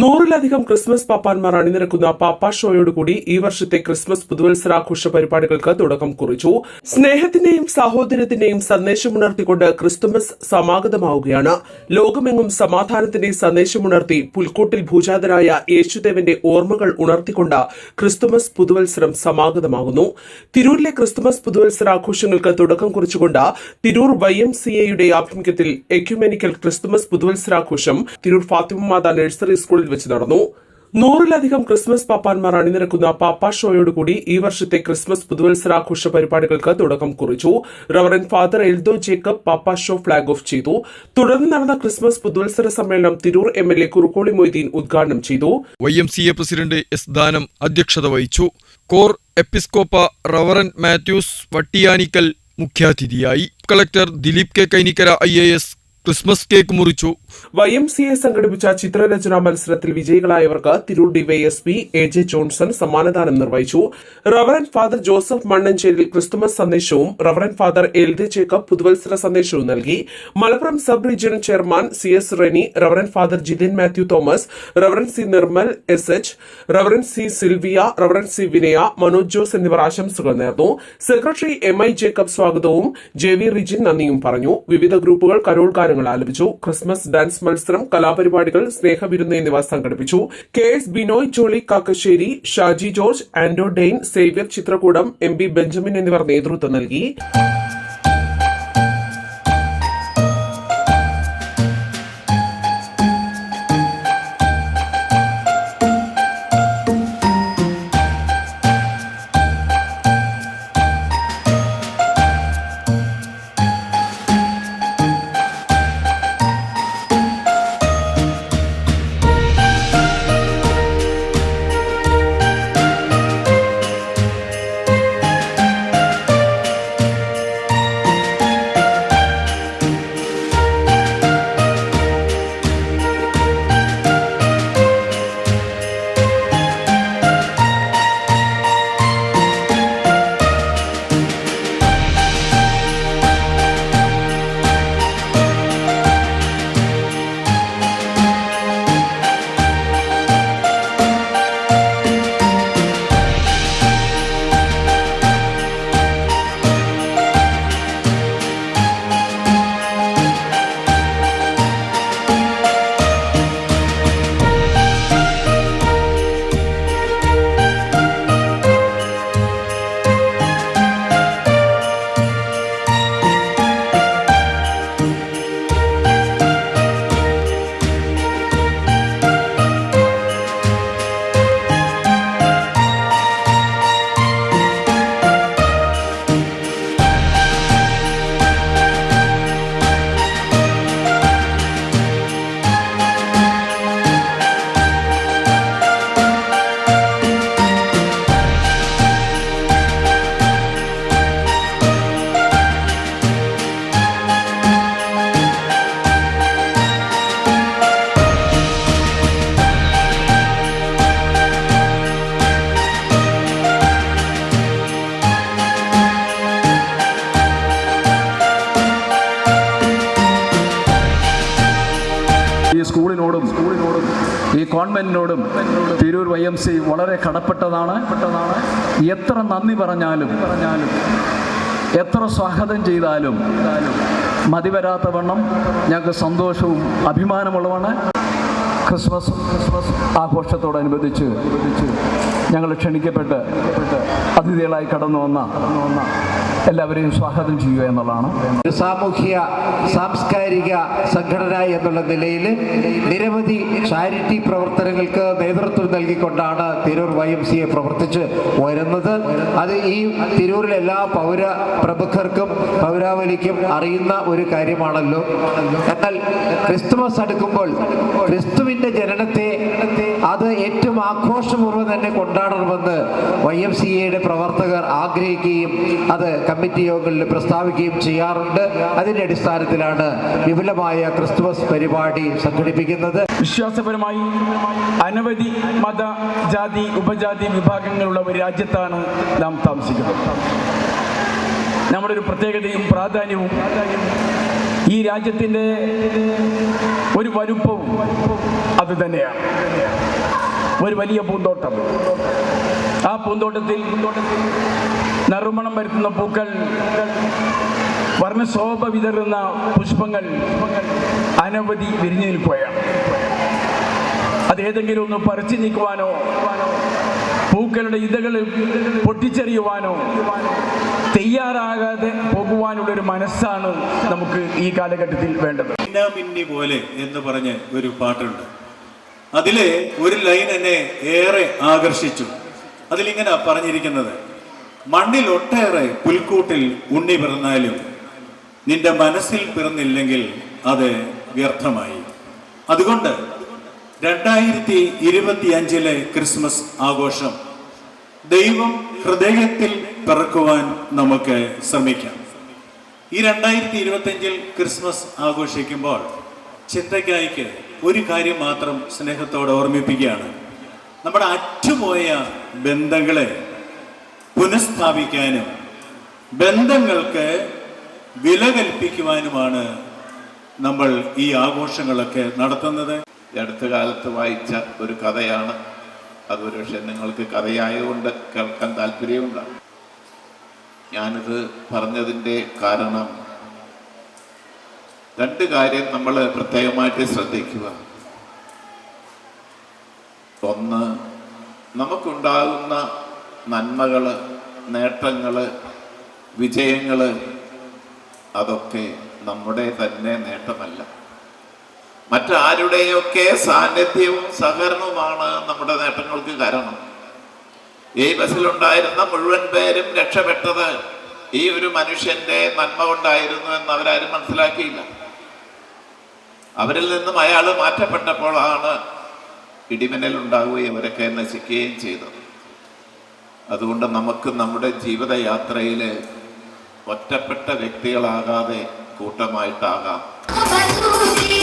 നൂറിലധികം ക്രിസ്മസ് പാപ്പാന്മാർ അണിനിരക്കുന്ന പാപ്പാ ഷോയോടുകൂടി ഈ വർഷത്തെ ക്രിസ്മസ് പുതുവത്സരാഘോഷ പരിപാടികൾക്ക് തുടക്കം കുറിച്ചു. സ്നേഹത്തിന്റെയും സാഹോദര്യത്തിന്റെയും സന്ദേശമുണർത്തിക്കൊണ്ട് ക്രിസ്തുമസ് സമാഗതമാവുകയാണ്. ലോകമെങ്ങും സമാധാനത്തിന്റെ സന്ദേശമുണർത്തി പുൽക്കൂട്ടിൽ ഭൂജാതരായ യേശുദേവന്റെ ഓർമ്മകൾ ഉണർത്തിക്കൊണ്ട് ക്രിസ്തുമസ് പുതുവത്സരം സമാഗതമാകുന്നു. തിരൂരിലെ ക്രിസ്തുമസ് പുതുവത്സരാഘോഷങ്ങൾക്ക് തുടക്കം കുറിച്ചുകൊണ്ട് തിരൂർ വൈ എം സി എയുടെ ആഭിമുഖ്യത്തിൽ എക്യുമെനിക്കൽ ക്രിസ്തുമസ് പുതുവത്സരാഘോഷം തിരൂർ ഫാത്തിമ മാതാ നഴ്സറി സ്കൂളിൽ വെച്ച് നടന്നു. നൂറിലധികം ക്രിസ്മസ് പാപ്പാന്മാർ അണിനിരക്കുന്ന പാപ്പ ഷോയോടുകൂടി ഈ വർഷത്തെ ക്രിസ്മസ് പുതുവത്സരാഘോഷ പരിപാടികൾക്ക് തുടക്കം കുറിച്ചു. റവറൻ ഫാദർ എൽദോ ജേക്കബ് പാപ്പ ഷോ ഫ്ളാഗ് ഓഫ് ചെയ്തു. തുടർന്ന് നടന്ന ക്രിസ്മസ് പുതുവത്സര സമ്മേളനം Tirur M L A Kurukkoli Moideen ഉദ്ഘാടനം ചെയ്തു. Y M C A president S Danam അധ്യക്ഷത വഹിച്ചു. കോർ എപ്പിസ്കോപ്പ റവറൻ മാത്യൂസ് വട്ടിയാനിക്കൽ മുഖ്യാതിഥിയായി. Collector Dileep K Kainikkara I Christmas cake മുറിച്ചു. വൈ എം സി എ സംഘടിപ്പിച്ച ചിത്രരചനാ മത്സരത്തിൽ വിജയികളായവർക്ക് Tirur DYSP A J Johnson സമ്മാനദാനം നിർവഹിച്ചു. Reverend father Joseph Mannancheril Christmas സന്ദേശവും റവറൻ ഫാദർ എൽദെ ജേക്കബ് പുതുവത്സര സന്ദേശവും നൽകി. Malappuram sub region chairman C S Reni reverend father Jithin Mathew Thomas reverend C Nirmal S H reverend C Silvia reverend C Vinaya Manoj Jose എന്നിവർ ആശംസകൾ നേർന്നു. Secretary M I Jacob സ്വാഗതവും J V Rijin നന്ദിയും പറഞ്ഞു. വിവിധ ഗ്രൂപ്പുകൾ Carol ഗാനങ്ങൾ ആലപിച്ചു. ക്രിസ്മസ് ഡാൻസ് മത്സരം കലാപരിപാടികൾ സ്നേഹവിരുന്ന് എന്നിവ സംഘടിപ്പിച്ചു. K S Binoy Jolly Kakkassery Shaji George Anto Dane Xavier Chithrakoodam M B Benjamin എന്നിവർ നേതൃത്വം നൽകി. ഈ സ്കൂളിനോടും സ്കൂളിനോടും ഈ കോൺവെന്റിനോടും തിരൂർ വൈ എം സി വളരെ കടപ്പെട്ടതാണ്. എത്ര നന്ദി പറഞ്ഞാലും പറഞ്ഞാലും എത്ര സ്വാഗതം ചെയ്താലും മതിവരാത്ത വണ്ണം ഞങ്ങൾക്ക് സന്തോഷവും അഭിമാനമുള്ളതാണ് ക്രിസ്മസ് ക്രിസ്മസ് ആഘോഷത്തോടനുബന്ധിച്ച് ഞങ്ങൾ ക്ഷണിക്കപ്പെട്ട് അതിഥികളായി കടന്നു വന്ന കടന്നു വന്ന എല്ലാവരെയും സ്വാഗതം ചെയ്യുക എന്നുള്ളതാണ്. ഒരു സാമൂഹ്യ സാംസ്കാരിക സംഘടന എന്നുള്ള നിലയിൽ നിരവധി ചാരിറ്റി പ്രവർത്തനങ്ങൾക്ക് നേതൃത്വം നൽകിക്കൊണ്ടാണ് Tirur Y M C A പ്രവർത്തിച്ച് വരുന്നത്. അത് ഈ തിരൂരിലെ എല്ലാ പൗര പ്രമുഖർക്കും പൗരാവലിക്കും അറിയുന്ന ഒരു കാര്യമാണല്ലോ. എന്നാൽ ക്രിസ്തുമസ് അടുക്കുമ്പോൾ ക്രിസ്തുവിന്റെ ജനനത്തെ അത് ഏറ്റവും ആഘോഷപൂർവം തന്നെ കൊണ്ടാടണമെന്ന് വൈ എം സി എയുടെ പ്രവർത്തകർ ആഗ്രഹിക്കുകയും അത് കമ്മിറ്റി യോഗങ്ങളിൽ പ്രസ്താവിക്കുകയും ചെയ്യാറുണ്ട്. അതിന്റെ അടിസ്ഥാനത്തിലാണ് വിപുലമായ ക്രിസ്തുമസ് പരിപാടി സംഘടിപ്പിക്കുന്നത്. വിശ്വാസപരമായി അനവധി മത ജാതി ഉപജാതി വിഭാഗങ്ങളുള്ള ഒരു രാജ്യത്താണ് നാം താമസിക്കുന്നത്. നമ്മുടെ ഒരു പ്രത്യേകതയും പ്രാധാന്യവും ഈ രാജ്യത്തിന്റെ ഒരു വലുപ്പവും അത് തന്നെയാണ്. ഒരു വലിയ പൂന്തോട്ടം. ആ പൂന്തോട്ടത്തിൽ നറുമണം വരുത്തുന്ന പൂക്കൾ വർണശോഭ വിതറുന്ന പുഷ്പങ്ങൾ അനവധി വിരിഞ്ഞു നിൽക്കുകയാണ്. അതേതെങ്കിലും ഒന്ന് പറിച്ചു നീക്കുവാനോ പൂക്കളുടെ ഇതകൾ പൊട്ടിച്ചെറിയുവാനോ തയ്യാറാകാതെ പോകുവാനുള്ളൊരു മനസ്സാണ് നമുക്ക് ഈ കാലഘട്ടത്തിൽ വേണ്ടത്. മിന്ന പോലെ എന്ന് പറഞ്ഞ് ഒരു പാട്ടുണ്ട്. അതിലെ ഒരു ലൈൻ എന്നെ ഏറെ ആകർഷിച്ചു. അതിലിങ്ങനെ പറഞ്ഞിരിക്കുന്നത് മണ്ണിൽ ഒട്ടേറെ പുൽക്കൂട്ടിൽ ഉണ്ണി പിറന്നാലും നിന്റെ മനസ്സിൽ പിറന്നില്ലെങ്കിൽ അത് വ്യർത്ഥമായി. അതുകൊണ്ട് രണ്ടായിരത്തി ഇരുപത്തി അഞ്ചിലെ ക്രിസ്മസ് ആഘോഷം ദൈവം ഹൃദയത്തിൽ പിറക്കുവാൻ നമുക്ക് ശ്രമിക്കാം. ഈ രണ്ടായിരത്തി ഇരുപത്തഞ്ചിൽ ക്രിസ്മസ് ആഘോഷിക്കുമ്പോൾ ചിന്തയ്ക്കായിക്ക് ഒരു കാര്യം മാത്രം സ്നേഹത്തോടെ ഓർമ്മിപ്പിക്കുകയാണ്. നമ്മുടെ അറ്റുപോയ ബന്ധങ്ങളെ പുനഃസ്ഥാപിക്കാനും ബന്ധങ്ങൾക്ക് വില കൽപ്പിക്കുവാനുമാണ് നമ്മൾ ഈ ആഘോഷങ്ങളൊക്കെ നടത്തുന്നത്. അടുത്ത കാലത്ത് വായിച്ച ഒരു കഥയാണ്. അത് ഒരുപക്ഷെ നിങ്ങൾക്ക് കഥയായതുകൊണ്ട് കേൾക്കാൻ താല്പര്യമുണ്ടാകും ഞാനിത് പറഞ്ഞതിന്റെ കാരണം രണ്ട് കാര്യം നമ്മൾ പ്രത്യേകമായിട്ട് ശ്രദ്ധിക്കുക. ഒന്ന് നമുക്കുണ്ടാകുന്ന നന്മകൾ നേട്ടങ്ങൾ വിജയങ്ങൾ അതൊക്കെ നമ്മുടെ തന്നെ നേട്ടമല്ല. മറ്റാരുടെയൊക്കെ സാന്നിധ്യവും സഹകരണവുമാണ് നമ്മുടെ നേട്ടങ്ങൾക്ക് കാരണം. ഈ ബസ്സിലുണ്ടായിരുന്ന മുഴുവൻ പേരും രക്ഷപ്പെട്ടത് ഈ ഒരു മനുഷ്യന്റെ നന്മ കൊണ്ടായിരുന്നു എന്ന് അവരാരും മനസ്സിലാക്കിയില്ല. അവരിൽ നിന്നും അയാൾ മാറ്റപ്പെട്ടപ്പോഴാണ് ഇടിമിന്നൽ ഉണ്ടാവുകയും അവരൊക്കെ നശിക്കുകയും ചെയ്തത്. അതുകൊണ്ട് നമുക്ക് നമ്മുടെ ജീവിതയാത്രയിൽ ഒറ്റപ്പെട്ട വ്യക്തികളാകാതെ കൂട്ടമായിട്ടാകാം. ബദൂരി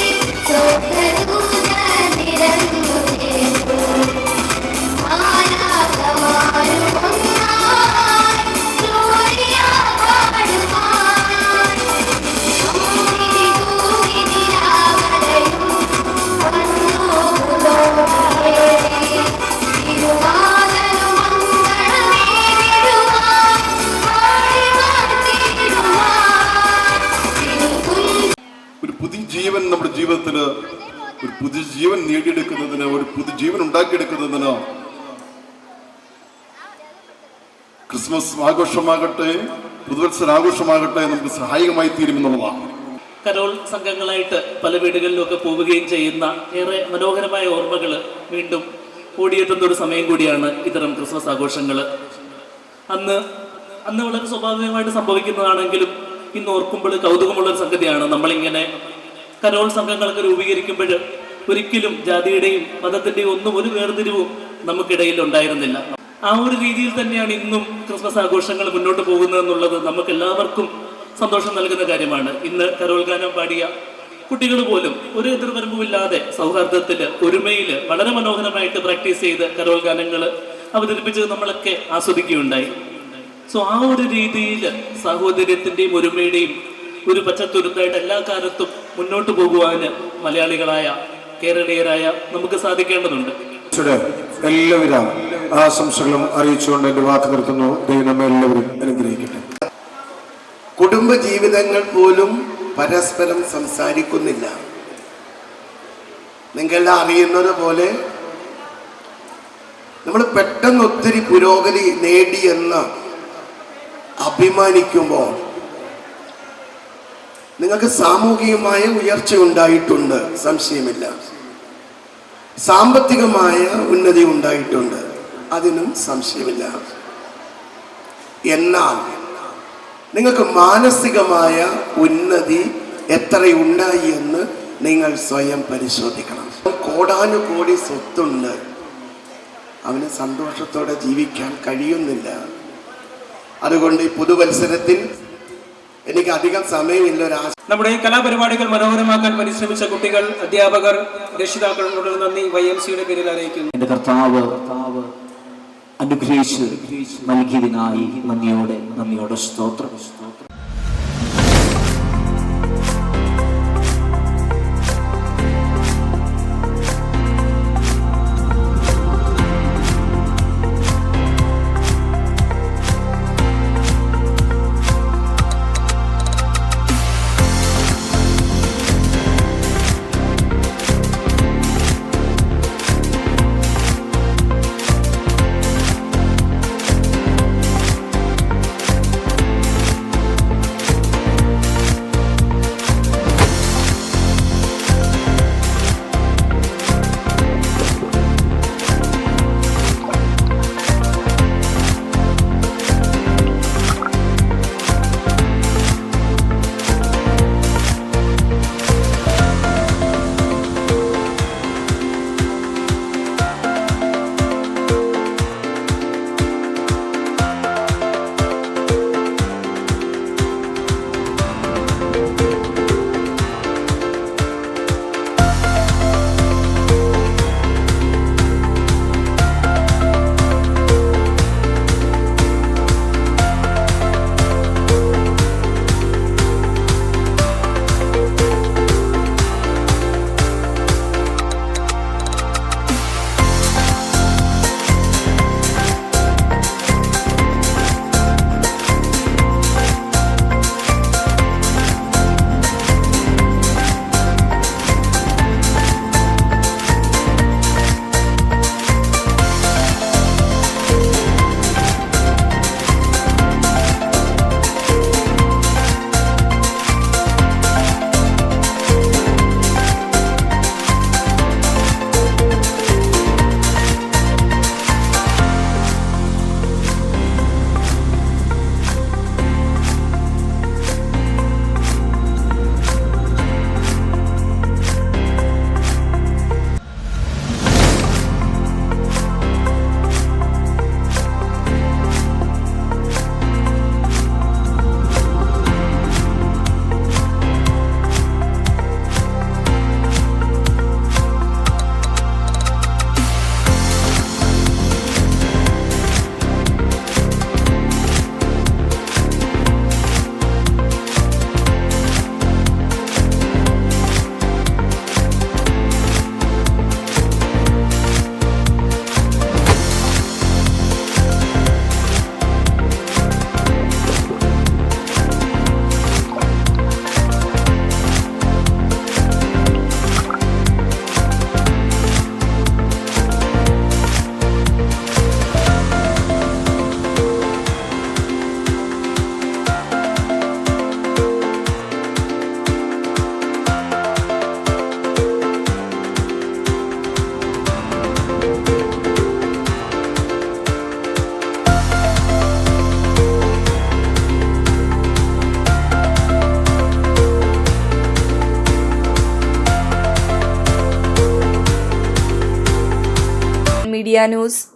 ഉണ്ടാക്കിയെടുക്കുന്നതിന്? ക്രിസ്മസ് ആഘോഷമാകട്ടെ പുതുവത്സര ആഘോഷമാകട്ടെ നമുക്ക് സഹായകമായി തീരുമെന്നുള്ളതാണ് കരോൾ സംഘങ്ങളായിട്ട് പല വീടുകളിലൊക്കെ പോവുകയും ചെയ്യുന്ന ഏറെ മനോഹരമായ ഓർമ്മകൾ വീണ്ടും ഓടിയെത്തുന്ന ഒരു സമയം കൂടിയാണ് ഇത്തരം ക്രിസ്മസ് ആഘോഷങ്ങൾ അന്ന് അന്ന് വളരെ സ്വാഭാവികമായിട്ട് സംഭവിക്കുന്നതാണെങ്കിലും ഇന്ന് ഓർക്കുമ്പോൾ കൗതുകമുള്ള ഒരു സംഗതിയാണ്. നമ്മളിങ്ങനെ കരോൾ സംഘങ്ങളൊക്കെ രൂപീകരിക്കുമ്പോൾ ഒരിക്കലും ജാതിയുടെയും മതത്തിന്റെയും ഒന്നും ഒരു വേർതിരിവും നമുക്കിടയിൽ ഉണ്ടായിരുന്നില്ല. ആ ഒരു രീതിയിൽ തന്നെയാണ് ഇന്നും ക്രിസ്മസ് ആഘോഷങ്ങൾ മുന്നോട്ട് പോകുന്നത് എന്നുള്ളത് നമുക്ക് എല്ലാവർക്കും സന്തോഷം നൽകുന്ന കാര്യമാണ്. ഇന്ന് കരോൾ ഗാനം പാടിയ കുട്ടികൾ പോലും ഒരു എതിർവരമ്പുമില്ലാതെ സൗഹാർദ്ദത്തിൽ ഒരുമയിൽ വളരെ മനോഹരമായിട്ട് പ്രാക്ടീസ് ചെയ്ത് കരോൾ ഗാനങ്ങൾ അവതരിപ്പിച്ചത് നമ്മളൊക്കെ ആസ്വദിക്കുകയുണ്ടായി. സോ ആ ഒരു രീതിയിൽ സാഹോദര്യത്തിന്റെയും ഒരുമയുടെയും ഒരു പച്ചത്തുരുത്തായിട്ട് എല്ലാ കാലത്തും മുന്നോട്ട് പോകുവാന് മലയാളികളായ കേരളീയരായ നമുക്ക് സാധിക്കേണ്ടതുണ്ട്. എല്ലാവിധ ആശംസകളും അറിയിച്ചുകൊണ്ട് എന്റെ വാക്ക് നിർത്തുന്നു. ദൈവം നമ്മെ എല്ലാവരും അനുഗ്രഹിക്കട്ടെ. കുടുംബ ജീവിതങ്ങൾ പോലും പരസ്പരം സംസാരിക്കുന്നില്ല. നിങ്ങളെല്ലാം അറിയുന്നത് പോലെ നമ്മൾ പെട്ടെന്ന് ഒത്തിരി പുരോഗതി നേടിയെന്ന് അഭിമാനിക്കുമ്പോൾ നിങ്ങൾക്ക് സാമൂഹികമായ ഉയർച്ച ഉണ്ടായിട്ടുണ്ട്. സംശയമില്ല. സാമ്പത്തികമായ ഉന്നതി ഉണ്ടായിട്ടുണ്ട്. അതിനും സംശയമില്ല. എന്നാൽ നിങ്ങൾക്ക് മാനസികമായ ഉന്നതി എത്രയുണ്ടായി എന്ന് നിങ്ങൾ സ്വയം പരിശോധിക്കണം. കോടാനുകോടി സ്വത്തുണ്ട്. അവന് സന്തോഷത്തോടെ ജീവിക്കാൻ കഴിയുന്നില്ല. അതുകൊണ്ട് ഈ പുതുവത്സരത്തിൽ എനിക്ക് അധികം സമയമില്ല ഒരു ആശ നമ്മുടെ ഈ കലാപരിപാടികൾ മനോഹരമാക്കാൻ പരിശ്രമിച്ച കുട്ടികൾ അധ്യാപകർ രക്ഷിതാക്കളോട് നന്ദി. വൈ എം സിയുടെ പേരിൽ അറിയിക്കുന്നു. എന്റെ കർത്താവ് കർത്താവ് അനുഗ്രഹിച്ച് നൽകിയതിനായി നന്ദിയോടെ നന്ദിയോടെ സ്തോത്രം.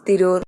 തിരൂർ